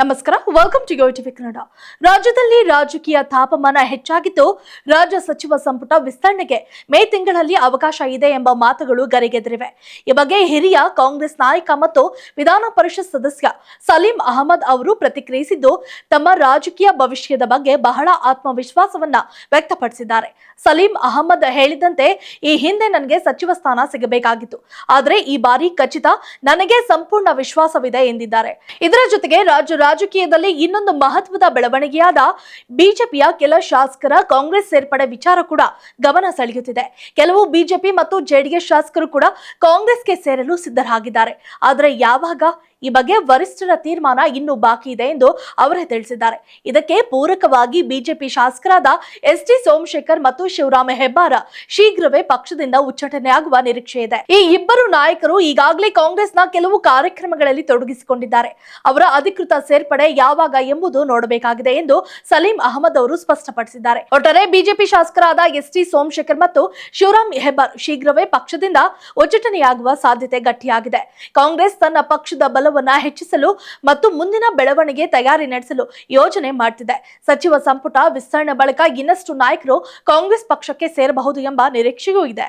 ನಮಸ್ಕಾರ welcome to Yo TV Kannada ರಾಜ್ಯದಲ್ಲಿ ರಾಜಕೀಯ ತಾಪಮಾನ ಹೆಚ್ಚಾಗಿದ್ದು, ರಾಜ್ಯ ಸಚಿವ ಸಂಪುಟ ವಿಸ್ತರಣೆಗೆ ಮೇ ತಿಂಗಳಲ್ಲಿ ಅವಕಾಶ ಇದೆ ಎಂಬ ಮಾತುಗಳು ಗರಿಗೆದರಿವೆ. ಈ ಬಗ್ಗೆ ಹಿರಿಯ ಕಾಂಗ್ರೆಸ್ ನಾಯಕ ಮತ್ತು ವಿಧಾನ ಪರಿಷತ್ ಸದಸ್ಯ ಸಲೀಂ ಅಹಮದ್ ಅವರು ಪ್ರತಿಕ್ರಿಯಿಸಿದ್ದು, ತಮ್ಮ ರಾಜಕೀಯ ಭವಿಷ್ಯದ ಬಗ್ಗೆ ಬಹಳ ಆತ್ಮವಿಶ್ವಾಸವನ್ನ ವ್ಯಕ್ತಪಡಿಸಿದ್ದಾರೆ. ಸಲೀಂ ಅಹಮದ್ ಹೇಳಿದಂತೆ, ಈ ಹಿಂದೆ ನನಗೆ ಸಚಿವ ಸ್ಥಾನ ಸಿಗಬೇಕಾಗಿತ್ತು. ಆದರೆ ಈ ಬಾರಿ ಖಚಿತ ನನಗೆ ಸಂಪೂರ್ಣ ವಿಶ್ವಾಸವಿದೆ ಎಂದಿದ್ದಾರೆ. ಇದರ ಜೊತೆಗೆ ರಾಜ್ಯ ರಾಜಕೀಯದಲ್ಲಿ ಇನ್ನೊಂದು ಮಹತ್ವದ ಬೆಳವಣಿಗೆಯಾದ ಬಿಜೆಪಿಯ ಕೆಲ ಶಾಸಕರ ಕಾಂಗ್ರೆಸ್ ಸೇರ್ಪಡೆ ವಿಚಾರ ಕೂಡ ಗಮನ ಸೆಳೆಯುತ್ತಿದೆ. ಕೆಲವು ಬಿಜೆಪಿ ಮತ್ತು ಜೆಡಿಎಸ್ ಶಾಸಕರು ಕೂಡ ಕಾಂಗ್ರೆಸ್ಗೆ ಸೇರಲು ಸಿದ್ಧರಾಗಿದ್ದಾರೆ. ಆದರೆ ಯಾವಾಗ ಈ ಬಗ್ಗೆ ವರಿಷ್ಠರ ತೀರ್ಮಾನ ಇನ್ನೂ ಬಾಕಿ ಇದೆ ಎಂದು ಅವರೇ ತಿಳಿಸಿದ್ದಾರೆ. ಇದಕ್ಕೆ ಪೂರಕವಾಗಿ ಬಿಜೆಪಿ ಶಾಸಕರಾದ ಎಸ್ ಟಿ ಸೋಮಶೇಖರ್ ಮತ್ತು ಶಿವರಾಮ ಹೆಬ್ಬಾರ ಶೀಘ್ರವೇ ಪಕ್ಷದಿಂದ ಉಚ್ಚಾಟನೆಯಾಗುವ ನಿರೀಕ್ಷೆ ಇದೆ. ಈ ಇಬ್ಬರು ನಾಯಕರು ಈಗಾಗಲೇ ಕಾಂಗ್ರೆಸ್ನ ಕೆಲವು ಕಾರ್ಯಕ್ರಮಗಳಲ್ಲಿ ತೊಡಗಿಸಿಕೊಂಡಿದ್ದಾರೆ. ಅವರ ಅಧಿಕೃತ ಸೇರ್ಪಡೆ ಯಾವಾಗ ಎಂಬುದು ನೋಡಬೇಕಾಗಿದೆ ಎಂದು ಸಲೀಂ ಅಹಮದ್ ಅವರು ಸ್ಪಷ್ಟಪಡಿಸಿದ್ದಾರೆ. ಒಟ್ಟಾರೆ ಬಿಜೆಪಿ ಶಾಸಕರಾದ ಎಸ್ ಟಿ ಸೋಮಶೇಖರ್ ಮತ್ತು ಶಿವರಾಮ್ ಹೆಬ್ಬಾರ್ ಶೀಘ್ರವೇ ಪಕ್ಷದಿಂದ ಉಚ್ಚಾಟನೆಯಾಗುವ ಸಾಧ್ಯತೆ ಗಟ್ಟಿಯಾಗಿದೆ. ಕಾಂಗ್ರೆಸ್ ತನ್ನ ಪಕ್ಷದ ಬಲವನ್ನ ಹೆಚ್ಚಿಸಲು ಮತ್ತು ಮುಂದಿನ ಬೆಳವಣಿಗೆ ತಯಾರಿ ನಡೆಸಲು ಯೋಜನೆ ಮಾಡುತ್ತಿದೆ ಸಚಿವ ಸಂಪುಟ ವಿಸ್ತರಣೆ ಬಳಿಕ ಇನ್ನಷ್ಟು ನಾಯಕರು ಕಾಂಗ್ರೆಸ್ ಪಕ್ಷಕ್ಕೆ ಸೇರಬಹುದು ಎಂಬ ನಿರೀಕ್ಷೆಯೂ ಇದೆ.